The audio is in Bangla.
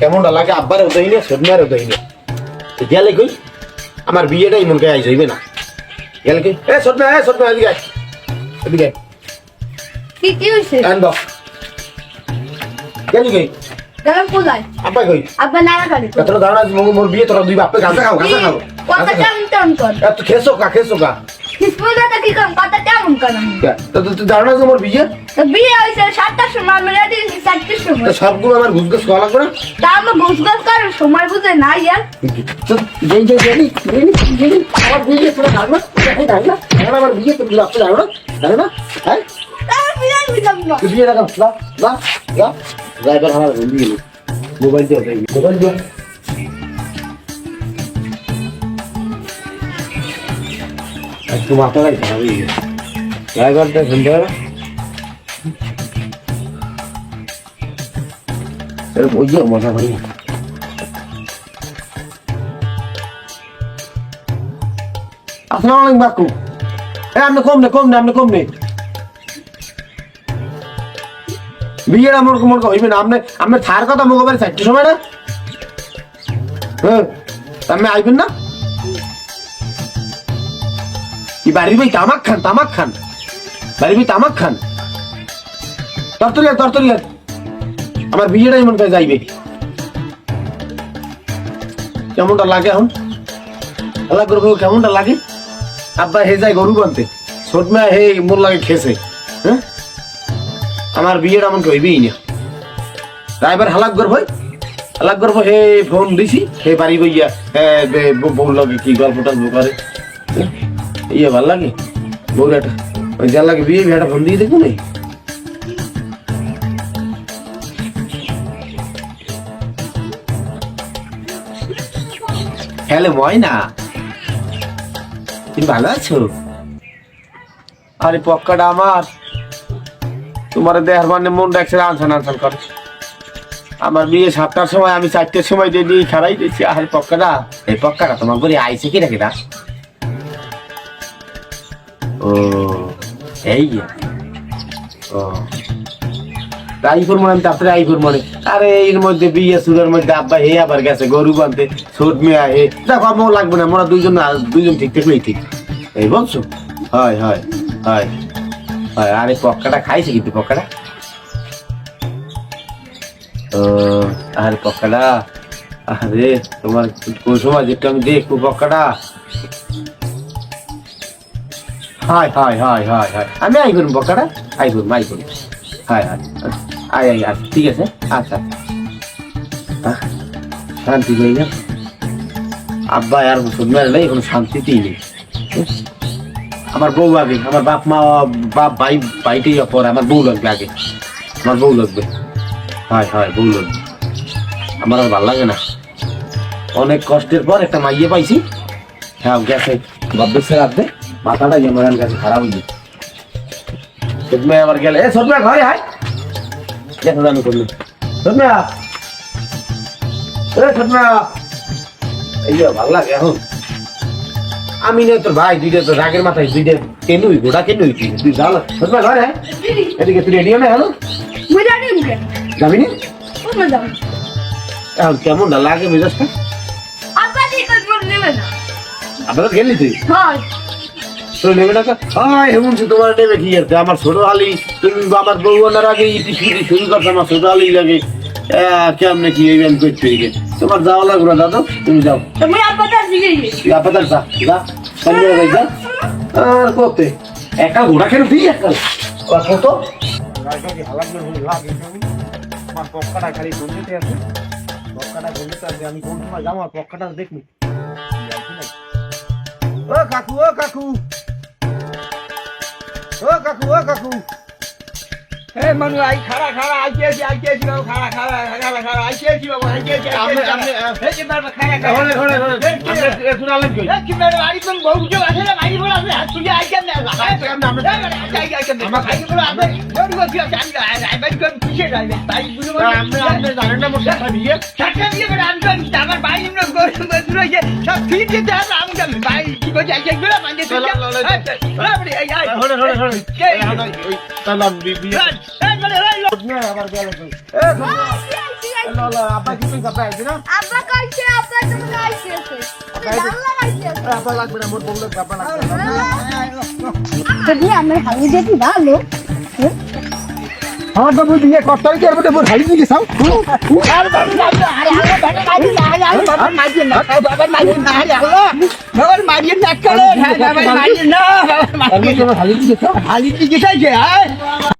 কেমনটা লাগে? আব্বারে উদয় নিয়ে সন্ধ্যারে উদয় নিয়ে। গেলে কই? আমার বিয়েটা ইমন কে আইস হইবে না। গেলে কই? এ সন্ধ্যা এ সন্ধ্যা এদিকে। এদিকে কি কি হয়েছে আনব গেলি কই? গেলাম কোথায়? আব্বা কই? আব্বা দাঁড়া মোর বিয়ে তোরা দুই বাপে গাঁজা খাও গাঁজা খাও কথা কর। খেসো কা খেসো কা? কি কম কথা কেমন কর আমি তো তো- তুই দাঁড়া মোর বিয়ে? বিয়ে হয়েছে সাতটার সময় আমি রেডি চারটের সময়। সবগুলো আমার ঘুষ ঘুষ খাওয়া লাগবে তা আমার ঘুষ ঘুষ করার সময় বুঝে না ইয়ার। যেই যেই গেলি গেলি গেলি আমার বিয়ে তোরা আমার বিয়ে তুমি হ্যাঁ? বিয়ে না ড্রাইভার আমার মোবাইল দিয়ে মোবাইল দিয়ে মাথাটাই খারাপ ড্রাইভারটা মজা বাকু এ আপনি কম নে কম নে, আপনি কম নে। বিয়ের আমার মনে আপনি আপনি থার কথা মুখ বাড়ি সময় না? হ্যাঁ আপনি আইবেন না? কি বাড়ির ভাই তামাক খান তামাক খান। বাড়ির ভাই তামাক খান। তরতরি আর তরতরি আমার বিয়েটাই মনে করে যাইবে। কেমনটা লাগে এখন? আল্লাহ করব কেমনটা লাগে? আব্বা, হে যায় গরু বানতে। ছোট মেয়ে হে মোর লাগে খেছে। হ্যাঁ? আমার বিয়েটা এমন হইবেই না। ড্রাইভার হালাক করব হালাক করব, হে, ফোন দিছি। হে, বাড়ি বইয়া বউ লাগে কি গল্প করে? ইয়ে ভালো লাগে? বউরাটা ওই যার লাগে বিয়ে, বিয়েটা ফোন দিয়ে দেখুন হ্যালো ময়না, তুমি ভালো আছো? আরে পক্কাটা আমার। তোমার দেহার মানে মন রাখছে, আনসান আনসান করে। আমার বিয়ে সাতটার সময়, আমি চারটের সময় দিয়ে খারাই দিয়েছি। আরে পক্কাটা, এই পক্কাটা তোমার করে আইছে কি নাকি না? ও, এই ও। তারপরে আরে, এর মধ্যে বিয়ে সুরের মধ্যে আব্বা হে আবার গেছে, গরু ছোট হে লাগবে না ঠিক ঠিক। এই বলছো? হয় হয় হয় হয়। আরে খাইছে কিন্তু ও, আরে আরে, তোমার কোন সময় আমি দেখব পক্কাটা। Hi hi hi hi hi আমি আই করুন পক্কাটা আই করুন আই করুন আয় আয় আয় ঠিক আছে? আচ্ছা। শান্তি নেই না। আব্বা আর মুসুদ মেরে কোনো শান্তিতেই নেই। আমার বউ আগে, আমার বাপ মা, বাপ, ভাই, ভাইটাই অপর, আমার বউ লাগবে আগে। আমার বউ লাগবে। হয় হয় বউ লাগবে। আমার আর ভালো লাগে না। অনেক কষ্টের পর একটা মাইয়ে পাইছি। হ্যাঁ গেছে। গব্বের রাখবে মাথাটা যেমন কাছে খারাপ হয়ে গেছে সদমে আবার গেলে এ সদমে ঘরে হাই দেখো আমি করলাম। সদমে এ সদমে এই ভালো লাগে এখন। আমি নয় তোর ভাই দুইটা তোর রাগের মাথায় দুইটা কেনুই গোটা কেনুই তুই তুই যাও সদমে ঘরে হ্যাঁ এদিকে তুই রেডি না হলো যাবি নি? এখন কেমন না লাগে মেজাজটা? আবার গেলি তুই? হয়। তো নেবে না তো। আয় তোমার নেবে কি আর আমার ছোট আলি তুমি আমার বউ আনার আগে ইটি শুরু শুরু করছ আমার ছোট আলি লাগে। আহ, কেমনে কি এই আমি করতে তোমার যাওয়া লাগবে না দাদা তুমি যাও। যা যা যা সন্ধ্যে যা। আর করতে একা ঘোড়া খেলে তুই একা কত আমার পক্কাটা খালি গন্ডিতে আছে। পক্কাটা গন্ডিতে আছে আমি কোন সময় যাব? আর পক্কাটা দেখনি ও কাকু ও কাকু। ও কাকু ও কাকু এই মানুষ আই খাড়া খাড়া আইতেছি আইতেছি বাবু খাড়া খাড়া খাড়া খাড়া আইতেছি বাবু আইতেছি আপনি আপনি এই যে বাবা খাড়া খাড়া। হলে হলে হলে আপনি কই এই কি বাবা আই তুমি বহু কিছু আছে না মাইরি বড় আছে হাত তুলে আইতেন না আপনি আপনি আমার খাই করে আপনি জোর করে কি আছে আমি আই বাই কোন কিসে যাই তাই বুঝো আপনি আপনি জানেন না মোর সাথে বিয়ে সাথে দিয়ে করে আমি তো আমার ভাই নিম্ন গরু বন্ধু রয়েছে সব ঠিক আছে আমরা আমি জানি। ভাই কি করে যাই করে মানে চলো, চলো, চলো। এই এই হলে হলে হলে কে? তাহলে বিয়ে। আমার বাবু দিয়ে কত কি আর মোর হালি দিয়ে সাও আর বাবু আরে আরে বাবা মারি না আরে আরে বাবা মারি না বাবা মারি না আরে আল্লাহ বাবা মারি না করে বাবা না বাবা